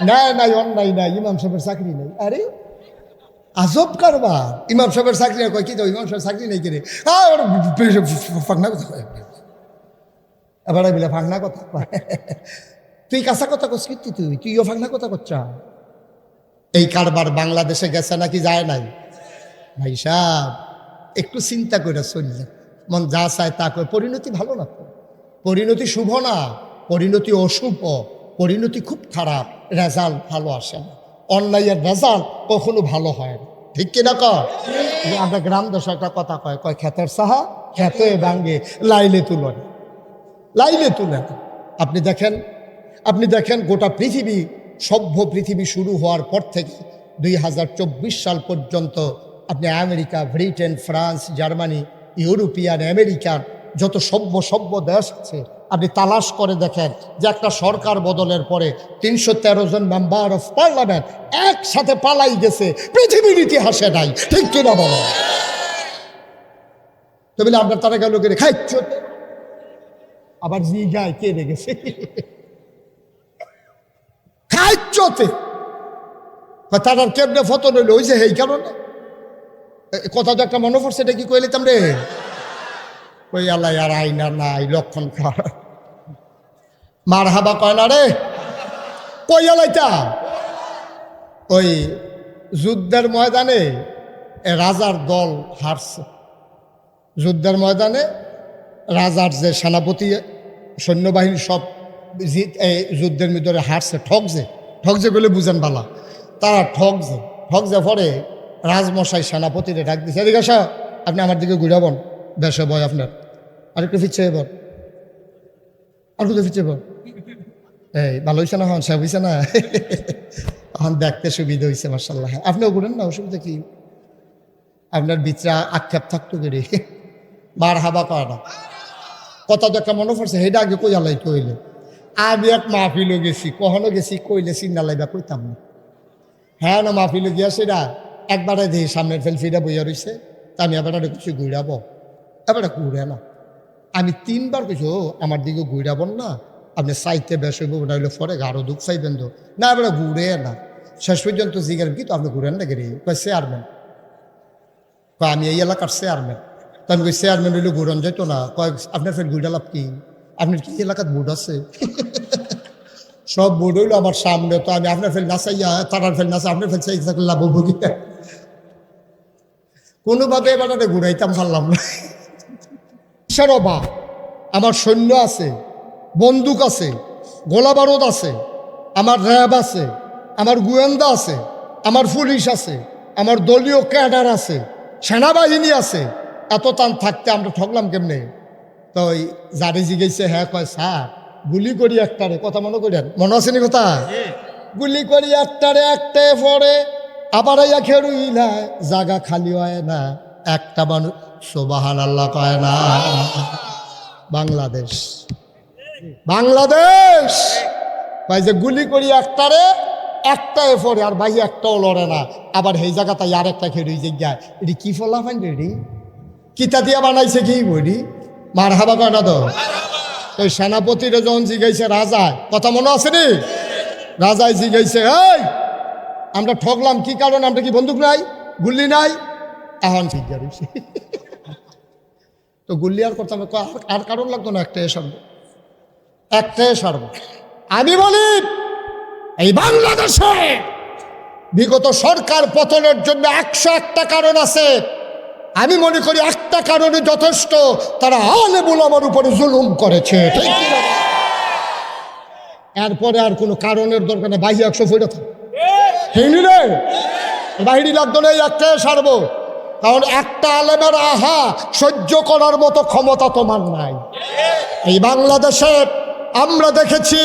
না নাই, অন্যায় নাই, ইমাম সাহেবের চাকরি নেই। আরে, আজব কারবার। ইমাম সাহেবের চাকরি কয়, কি তো, ইমাম সাহেব চাকরি নেই কিরে? হ্যাঁ ফাঁকনা কথা কয় এবার বিলে ফাঁকনা কথা তুই কাঁচা কথা কস কিন্তু তুই? তুইও ফাঁকনা কথা করছা এই কারবার বাংলাদেশে গেছে নাকি যায় নাই? ভাই সাহেব, একটু চিন্তা করে চললে মন যা চায় তা করে। পরিণতি ভালো না পরিণতি শুভ না? পরিণতি অশুভ? পরিণতি খুব খারাপ। রেজাল্ট ভালো আসে না। অন্যায়ের রেজাল্ট কখনো ভালো হয় না। ঠিক কিনা কর আমরা গ্রাম দেশে একটা কথা কয় কয় ক্ষেতের সাহা, ক্ষেতে ভাঙ্গে, লাইলে তুলন লাইলে তুলেন আপনি দেখেন আপনি দেখেন গোটা পৃথিবী, সভ্য পৃথিবী শুরু হওয়ার পর থেকে দুই হাজার চব্বিশ সাল পর্যন্ত আপনি America, Britain, France, Germany, European আমেরিকার যত সভ্য সভ্য দেশ আছে, আপনি তালাশ করে দেখেন যে একটা সরকার বদলের পরে তিনশো তেরো জন মেম্বার অফ পার্লামেন্ট একসাথে পালাই গেছে, পৃথিবীর ইতিহাসে নাই। ঠিক কিনা বলো? তো বলে, আপনার তারা গেল করে খাইছ আবার জি গায় কে রেগেছে খাইচতে তার আর কেমনে ফটো নইল ওই যে, এই কারণে। কথা তো একটা মনে পড়ছে, এটা কি কইলিতাম রে? ওই আল্লাহ আর আইনা নাই, লক্ষণ খারাপ। মার হাবা কয় না রে? কই ওই যুদ্ধের ময়দানে রাজার দল হারছে। যুদ্ধের ময়দানে রাজার যে সেনাপতি, সৈন্যবাহিনী সব এই যুদ্ধের ভিতরে হারছে ঠকছে ঠকছে বলে বুঝেন বালা। তারা ঠকছে ঠকছে পরে রাজমশাই সেনাপতিরে ডাক দিছে, এদিকে আপনি আমার দিকে ঘুরাবন বেশ বয় আপনার। আর একটু ফিরছে এবার। আর একটু ফিরছে এবার? এই, ভালো হয়েছে না? হন সব হয়েছে না? এখন দেখতে সুবিধা হয়েছে মার্শাল্লাহ আপনিও ঘুরেন না? অসুবিধা কি? আপনার বিচরা আক্ষেপ থাকতো গেরে বার হাবা না। কথা তো একটা মনে পড়ছে সেটা আগে কই আলাই কইলে? আমি এক মাহফিলও গেছি, কখনো গেছি, কইলে চিন্তা লাইবা কইতাম না। হ্যাঁ না মাহফিলও গিয়া সেটা একবারে দিয়ে সামনের ফেলফিটা বইয়া রইছে, তা আমি এবার কিছু ঘুরাবো। এবারে ঘুরে না আমি তিনবার কইছি, ও, আমার দিকে ঘুরাবন না। আপনি সাইতে বেশ হইব হইলে পরে আরও দুঃখ চাইবেন তো। না, এবারে ঘুরে না শেষ পর্যন্ত জিজ্ঞাসা কি তো আপনি ঘুরেন না গেরি কয়, চেয়ারম্যান। কয়, আমি এই এলাকার চেয়ারম্যান। তো আমি কই চেয়ারম্যান হইলে ঘুরন যেত না। কয়, আপনার ফের ঘুরে লাভ কি? আপনার কি এলাকার বোর্ড আছে? সব বোর্ড হইল আমার সামনে, তো আমি আপনার ফেল নাচাইয়া, তারার ফেল নাচা, আপনার ফেল চাই থাকলে লাভ কোনোভাবে এবার ঘুরাইতাম পারলাম না। সরবা আমার সৈন্য আছে বন্দুক আছে গোলা বারুদ আছে আমার র্যাব আছে আমার গোয়েন্দা আছে আমার পুলিশ আছে আমার দলীয় ক্যাডার আছে সেনাবাহিনী আছে। এত টান থাকতে আমরা ঠকলাম কেমনে? তো ওই যারে জিগেছে হ্যাঁ কয় স্যার গুলি করি একটারে। কথা মনে করেন? মনে আছে নি কথা? গুলি করি একটারে একটায় পরে আবার আইয়া খেরুই না জাগা খালি হয় না। একটা মানুষ সোবাহান আল্লাহ কয় না। বাংলাদেশ। বাংলাদেশ! ভাই যে গুলি করি একটারে একটা এফরে আর ভাই একটাও লড়ে না। আবার সেই জায়গাতে আর একটা খেয়ে রই যায় এটি কি ফলা ফাইন রেডি কিতা দিয়া বানাইছে কি বলি মার হাবা কয়না তো? ওই সেনাপতিরে যখন জিগাইছে রাজা কথা মনে আছে নি? রাজায় জিগাইছে এই আমরা ঠকলাম কি কারণ? আমরা কি বন্দুক নাই? গুল্লি নাই? এখন ঠিক রয়েছে তো গুল্লি আর করতাম না, আর- কারণ লাগতো না একটাই সারব। একটাই সারব। আমি বলি এই বাংলাদেশে বিগত সরকার পতনের জন্য একশো একটা কারণ আছে। আমি মনে করি একটা কারণে যথেষ্ট তারা আলেবুল আমার উপরে জুলুম করেছে। ঠিক এরপরে আর কোনো কারণের দরকার নেই। বাহি একশো ফুটে থাকে। হেনি রে! বাহিনী লাগতো নেই একটাই সারবো। কারণ একটা আলেমের আহা সহ্য করার মতো ক্ষমতা তোমার নাই। এই বাংলাদেশে আমরা দেখেছি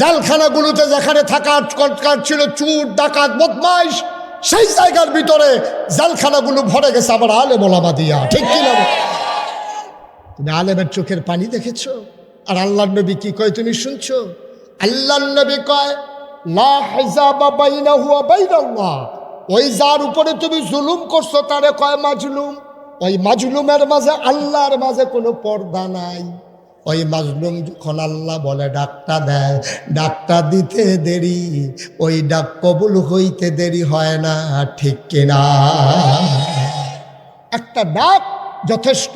জেলখানাগুলোতে যেখানে থাকার কটকার ছিল, চুর, ডাকাত, বদমাইশ, সেই জায়গার ভিতরে জেলখানাগুলো ভরে গেছে আবার আলেম ওলামা দিয়া। ঠিক কি না? তুমি আলেমের চোখের পানি দেখেছ? আর আল্লাহ নবী কি কয় তুমি শুনছো? আল্লাহ নবী কয়, লা হিজাবা বাইনাহু ওয়া বাইনাল্লাহ। ওই যার উপরে তুমি জুলুম করছ, তারে কয় মাজলুম? ওই মাজলুমের মাঝে আল্লাহর মাঝে কোনো পর্দা নাই। ওই মাজলুম যখন আল্লাহ বলে, ডাকটা দেয়, ডাকটা দিতে দেরি, ওই ডাক কবুল হইতে দেরি হয় না, ঠিক কিনা? একটা ডাক যথেষ্ট,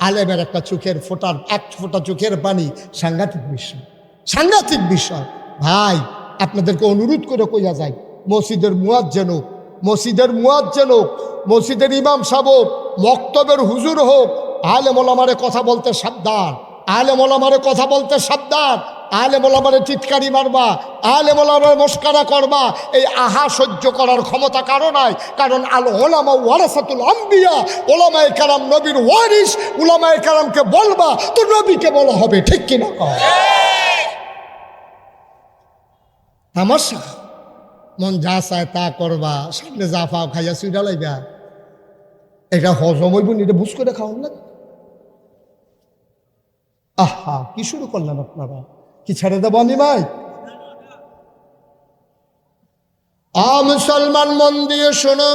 আলেমের একটা চোখের ফোটার, এক ফোঁটা চোখের পানি, সাংঘাতিক বিষয়। সাংঘাতিক বিষয়। ভাই, আপনাদেরকে অনুরোধ করে কইয়া যায় মসজিদের মুয়াজ যেন মসজিদের মুয়াজ যেন মসজিদের ইমাম সাহেব হোক, মক্তবের হুজুর হোক আলে মোলামারে কথা বলতে সাবধান আলে মোলামারে কথা বলতে সাবধান আলে মোলামারে চিৎকারি মারবা আলে মোলামারে মস্কারা করবা এই আহা সহ্য করার ক্ষমতা কারও নাই কারণ আল ওলামা ওয়ারাসাতুল আম্বিয়া ওলামায়ে কারাম নবীর ওয়ারিস ওলামায়ে কারামকে বলবা তো নবীকে বলা হবে ঠিক কিনা? তামাশা মন যা চায় তা করবা, সামনে যা পাও খাইয়া সুইডা লাইবা। এটা হজম হইব এটা বুঝ করে খাওয়ান না। আহা, কি শুরু করলেন আপনারা? কি ছেড়ে দেবো আমি ভাই? আ মুসলমান মন দিয়ে শোনো,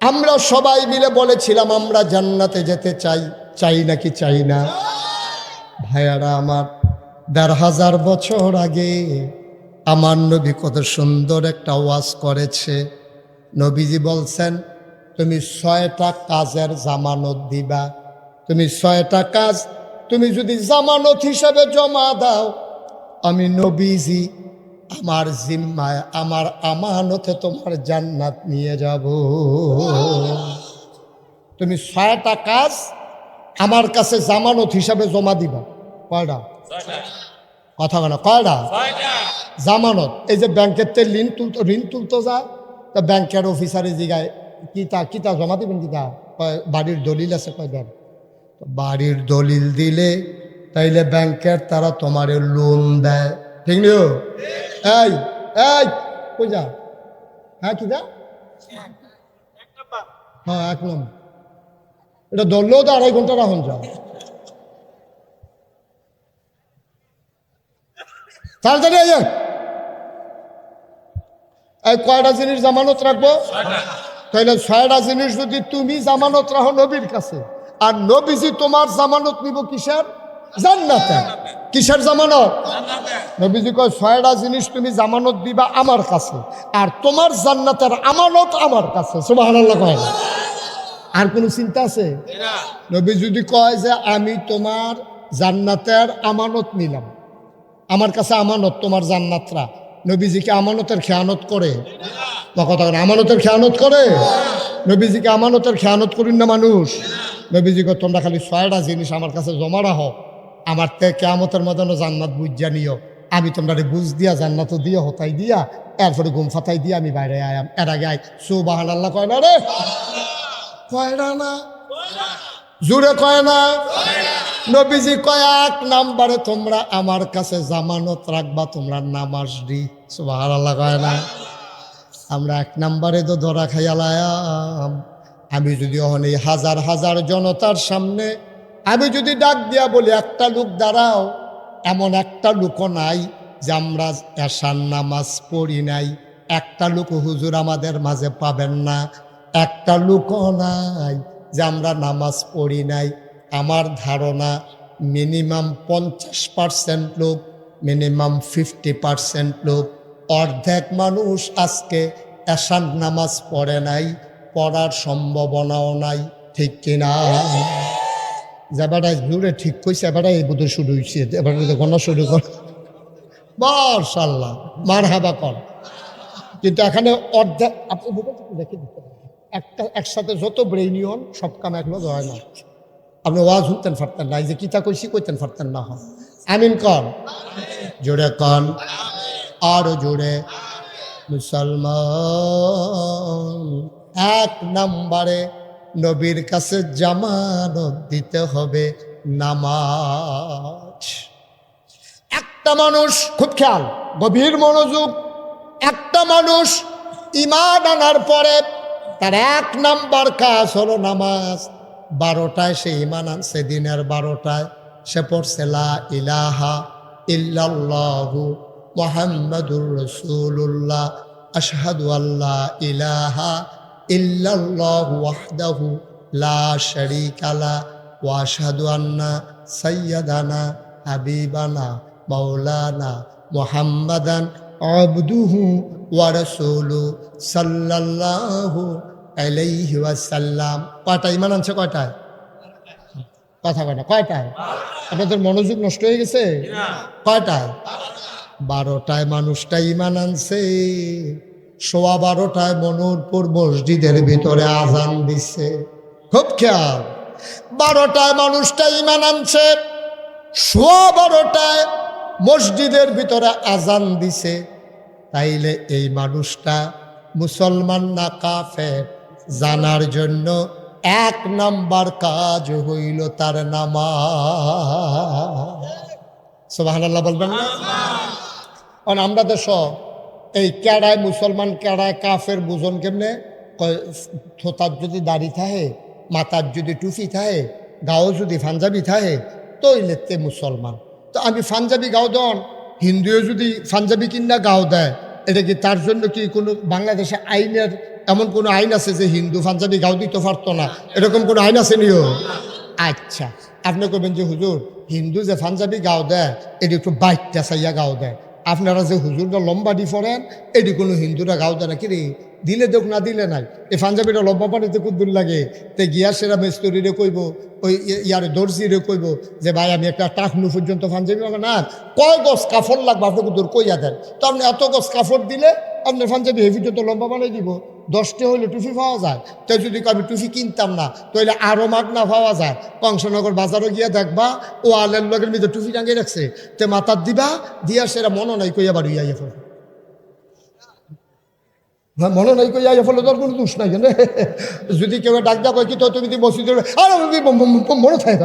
আমরা সবাই মিলে বলেছিলাম, আমরা জান্নাতে যেতে চাই চাই নাকি চাই না। ভাইয়ারা আমার দেড় হাজার বছর আগে আমার নবী কত সুন্দর একটা ওয়াজ করেছে। নবীজি বলছেন তুমি ছয়টা কাজের জামানত দিবা। তুমি ছয়টা কাজ তুমি যদি জামানত হিসাবে জমা দাও আমি নবীজি আমার জিম্মায় আমার আমানতে তোমার জান্নাত নিয়ে যাব। তুমি ছয়টা কাজ আমার কাছে জামানত হিসাবে জমা দিবা। কয়টা? কথা কেন কয়টা? জামানত, এই যে ব্যাংকের তে ঋণ তুলতো ঋণ তুলতো যা, তা ব্যাংকের অফিসারে জিগায় কিতা কিতা জমা দিবেন কিতা বাড়ির দলিল আছে? কয়, দেন। বাড়ির দলিল দিলে তাইলে ব্যাংকের তারা তোমার লোন দেয়। ঠিক নিও এই এই, কই যা? হ্যাঁ কি যা? হ্যাঁ এক নম্বর। এটা ধরলেও তো আড়াই ঘণ্টা রাখুন যা তাড়াতাড়ি আয়। এই কয়টা জিনিস জামানত রাখব? তাহলে ছয়টা জিনিস যদি তুমি জামানত রাখো নবীর কাছে আর নবীজি তোমার জামানত নিব কিসের? জান্নাতে। কিসের জামানত? নবীজি কয় ছয়টা জিনিস তুমি জামানত দিবা আমার কাছে আর তোমার জান্নাতের আমানত আমার কাছে। কয়। না। আর কোনো চিন্তা আছে? নবী যদি কয় যে আমি তোমার জান্নাতের আমানত নিলাম আমার কাছে আমানত তোমার জান্নাতরা নবীজিকে আমানতের খেয়ানত করে। বা কথা আমানতের খেয়ানত করে? নবীজিকে আমানতের খেয়ানত করিন না মানুষ। নবীজিকে তোমরা খালি ছয়টা জিনিস আমার কাছে জমা রাখো। আমার তে কেয়ামতের মতন জান্নাত বুঝিয়া নিও। আমি তোমরা বুঝ দিয়া জান্নাত দিয়া হতাই দিয়া, এরপরে গুম ফাতাই দিয়া আমি বাইরে আয়াম এর আগে আয়। সুবাহান আল্লাহ কয় না রে? কয়টা না জুড়ে কয় না। নবীজি কয়েক নাম্বারে তোমরা আমার কাছে জামানত রাখবা, তোমরা নামাজ দি সুবাহার আল্লাহ কয় না, আমরা এক নাম্বারে তো ধরা খাইয়ালাম আমি যদি অহন এই হাজার হাজার জনতার সামনে, আমি যদি ডাক দিয়া বলি, একটা লোক দাঁড়াও। এমন একটা লোকও নাই যে আমরা এশার নামাজ পড়ি নাই। একটা লোক হুজুর আমাদের মাঝে পাবেন না। একটা লোকও নাই যে আমরা নামাজ পড়ি নাই। আমার ধারণা, মিনিমাম পঞ্চাশ পার্সেন্ট লোক, মিনিমাম ফিফটি পার্সেন্ট লোক অর্ধেক মানুষ আজকে এশান নামাজ পড়ে নাই, পড়ার সম্ভাবনাও নাই, ঠিক কিনা? যাবাটা জুড়ে ঠিক কইছে এবারে এই বুধ শুরু হয়েছে এবারে গণনা শুরু কর। মার্শাল্লাহ মার হাবা কর। কিন্তু এখানে অর্ধেক, আপনি দেখে দিতে একটা, একসাথে যত ব্রেইনি হন সব কাম একলো হয় না। আপনি ওয়াজ শুনতেন পারতেন না, এই যে কিতা কইছি, কইতেন পারতেন না হন আমিন কন জোরে কন আরও জুড়ে মুসলমান। এক নম্বরে নবীর কাছে জামানত দিতে হবে নামাজ। একটা মানুষ, খুব খেয়াল, গভীর মনোযোগ, একটা মানুষ ইমান আনার পরে তার এক নাম্বার কাজ হলো নামাজ। বারোটায় সে ইমান আনছে, দিনের বারোটায়। সে পড়ছে, লা ইলাহা ইল্লাল্লাহু মোহাম্মদুর রসুল্লাহ আশহাদু আল্লাহ ইলাহা ইল্লাল্লাহু ওয়াহদাহু লা শারীকা লা ওয়া আশহাদু আন্না সৈয়দানা হাবিবানা মৌলানা মোহাম্মদান আবদুহু ওয়ারসুলু সাল্লাল্লাহু আলাইহি ওয়াসাল্লাম। কয়টা ইমান আনছে কয়টায়? কথা কয়টা কয়টায়? আপনাদের মনোযোগ নষ্ট হয়ে গেছে? কয়টায়? বারোটায় মানুষটা ইমান আনছে। সোয়া বারোটায় মনোরপুর মসজিদের ভিতরে আজান দিছে। খুব খেয়াল, বারোটায় মানুষটা ইমান আনছে, সোয়া বারোটায় মসজিদের ভিতরে আজান দিছে। তাইলে এই মানুষটা মুসলমান না কাফের? জানার জন্য এক নাম্বার কাজ হইল তার নামাজ। সোবাহান বলবেন না? কারণ আমরা দেশ, এই কেড়ায় মুসলমান, কেড়ায় কাফের বুঝন কেমনে? থোতার যদি দাড়ি থাকে, মাথার যদি টুপি থাকে, গাও যদি পাঞ্জাবি থাকে তৈলেতে মুসলমান। তো আমি পাঞ্জাবি গাও দন হিন্দুও যদি পাঞ্জাবি কিনা গাও দেয়, এটা কি তার জন্য কি কোনো বাংলাদেশে আইনের এমন কোনো আইন আছে যে হিন্দু পাঞ্জাবি গাও দিতে পারতো না? এরকম কোনো আইন আছে নিও? আচ্ছা আপনি করবেন যে হুজুর, হিন্দু যে পাঞ্জাবি গাও দেয়, এটি একটু বাইকটা চাইয়া গাও দেয়। আপনারা যে হুজুরটা লম্বা দি ফরেন এটি কোনো হিন্দুরা গাও দেয় কিরে দিলে দেখ না দিলে নাই। এই পাঞ্জাবিটা লম্বা পানিতে খুব দূর লাগে। তে গিয়া সেরা মেস্তরিরে কইব, ওই ইয়ার দর্জিরে কইব যে, ভাই, আমি একটা টাকনু পর্যন্ত পাঞ্জাবি হবে না। কয় গছ কাফড় লাগবে আপনাকে দূর কইয়া দেন? তো আপনি এত গছ কাফড় দিলে আপনার পাঞ্জাবি হেভিটা তো লম্বা বানাই দিব। দশটা হইলে টুপি পাওয়া যায়। তো যদি আমি টুফি কিনতাম না, তাহলে আরও মাগ না পাওয়া যায়। কংসনগর বাজারও গিয়া দেখবা ও আলের লগের মধ্যে টুপি টাঙিয়ে রাখছে। তে মাথার দিবা, দিয়া সেরা মনে নাই কইয়া বাড়ি আইয়া ফেল। মনে নাই কইয়া আইয়া ফেলে তোর কোনো দোষ নাই কেন যদি কেউ ডাক দা কি তো তুমি মসজিদে আর মনে থাকে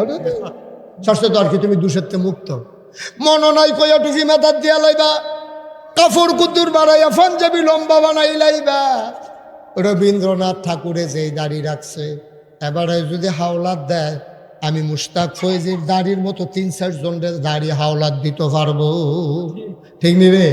ষষ্ঠ তো আর কি তুমি দোষের মুক্ত? মনে নাই কইয়া টুপি মাথার দিয়া লাইবা। কাপড় কুদ্দুর বাড়াইয়া পাঞ্জাবি লম্বা বানাই লাইবা। রবীন্দ্রনাথ ঠাকুরে যেই দাড়ি রাখছে, এবারে যদি হাওলাত দেয়, আমি মুস্তাক ফৈজির দাড়ির মতো তিন চার জনের দাড়ি হাওলাত দিতে পারব। ঠিক নি রে?